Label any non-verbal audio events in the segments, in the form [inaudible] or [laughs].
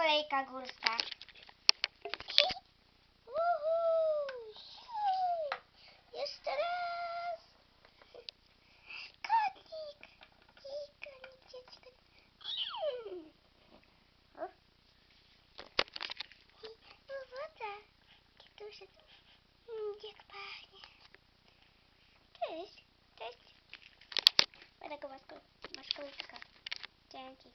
kolejka górska. Jeszcze raz. Kotnik. I konik dziecko. Mm. O, woda. Duże. Mm, jak pachnie. Cześć. Cześć. Ładnego masko, maskołyka. Dzięki.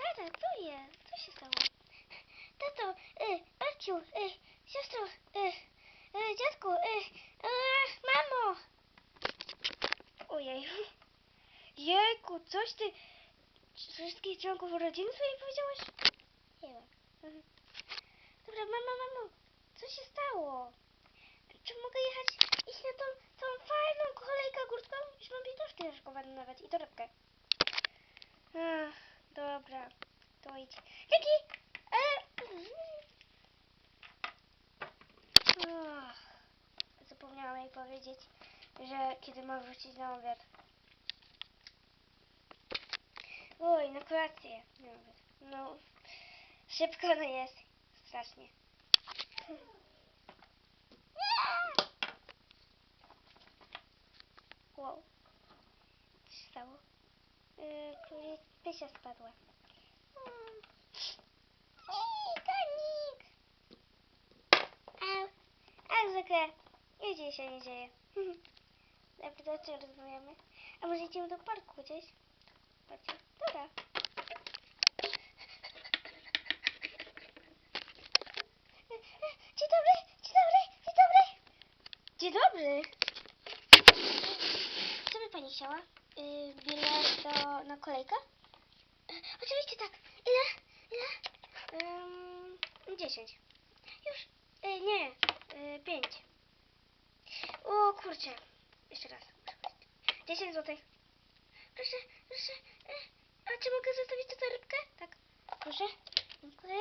Lada, co jest? Co się stało? Tato, y, babciu, y, siostro, y, y, dziadku, y, y, mamo! Ojej. Jejku, coś ty wszystkich członków rodziny swojej powiedziałaś? Chyba. Mhm. Dobra, mama, mamo, co się stało? Czy mogę jechać, iść na tą, tą fajną kolejkę górską? Już mam pieniążki naszykowane nawet i torebkę. Ach, dobra, to idź. Jaki? E... Ach, zapomniałam jej powiedzieć, że kiedy ma wrócić na obiad. Oj, na kolację. Na obiad. No, szybko no jest. Strasznie. Wow. Co się stało? Yy, pysia spadła. Nie dzieje się, nie dzieje. Co rozmawiamy? A może idziemy do parku gdzieś? Chodźcie. Dobra. [laughs] Dzień dobry, dzień dobry, dzień dobry. Dzień dobry. Co by pani chciała? Yy, bilet do, na kolejkę? Yy, [laughs] oczywiście tak. Ile? Ile? Ym, 10. Już. Yy, nie. Yy, 5. O kurczę. Jeszcze raz. 10 zł. Proszę, proszę. Yy, a czy mogę zostawić tę torebkę? Tak. Proszę. Dziękuję.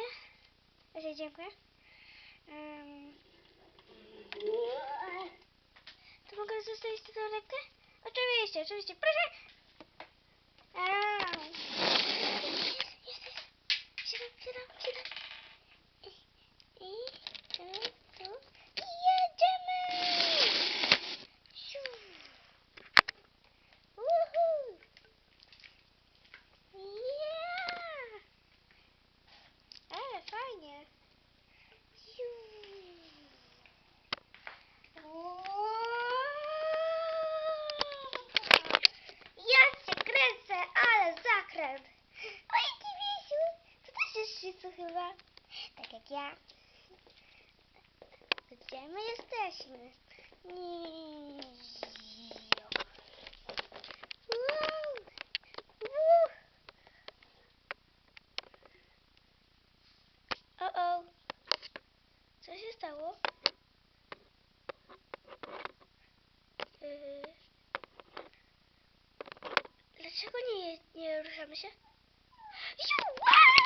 Proszę, dziękuję. Ym, to mogę zostawić tę torebkę? Oczywiście, oczywiście. Proszę. Au. Jest, jest, chyba. Tak jak ja. Gdzie my jesteśmy? Ni- Wow. Uch. O, o. Co się stało? Yy. Dlaczego nie, nie ruszamy się? Ju!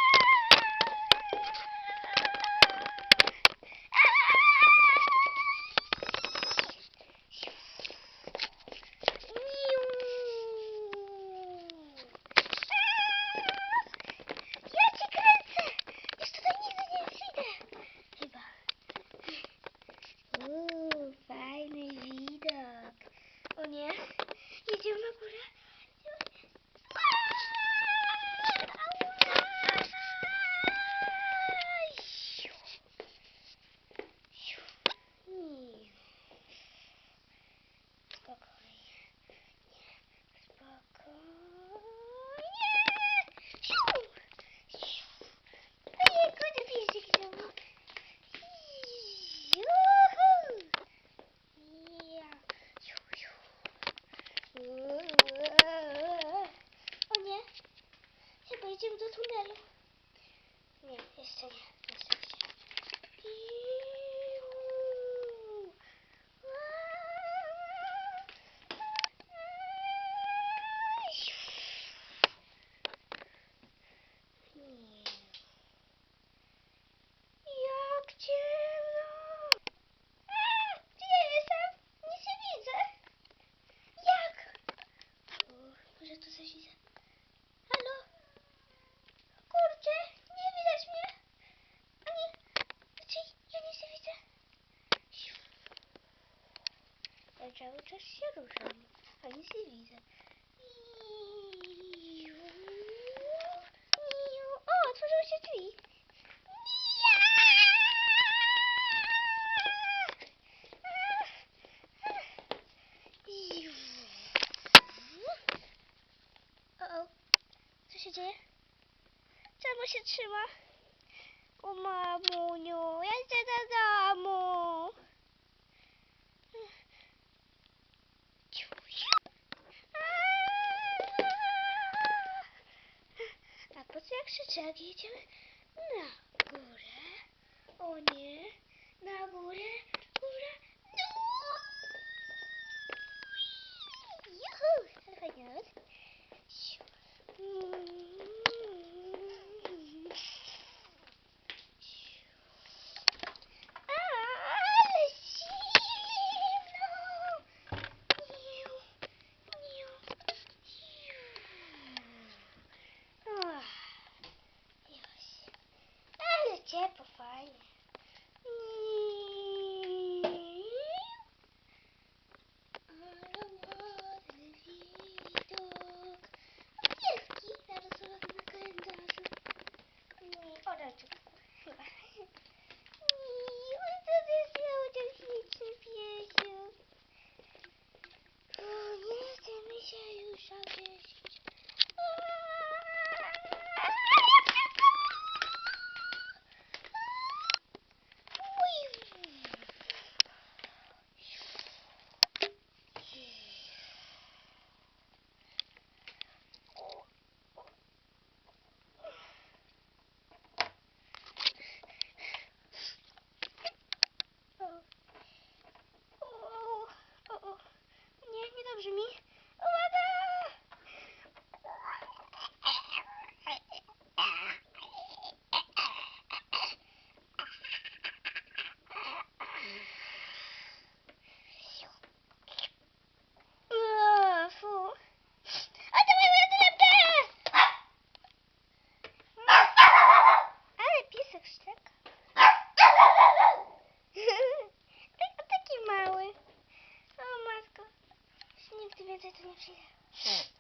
idziemy do tunelu. Nie, jeszcze nie. Na szczęście. I... Ja cały czas się ruszam, a nic nie widzę. O, otworzyły się drzwi. O, o. Co się dzieje? Czemu się trzyma? O mamuniu, ja chcę do domu. A po co jak krzyczę, jak jedziemy na górę? O nie, na górę, góra, dół. Juhu, ale fajnie ciepło, fajnie. Niu. Ale ładny widok. Wielki, zaraz zobaczę na kalendarzu. Nie, oraczek chyba. Nie, oj, to jest miał ten śliczny piesiu. O, nie chcemy się już obieścić. Mas eu não tinha.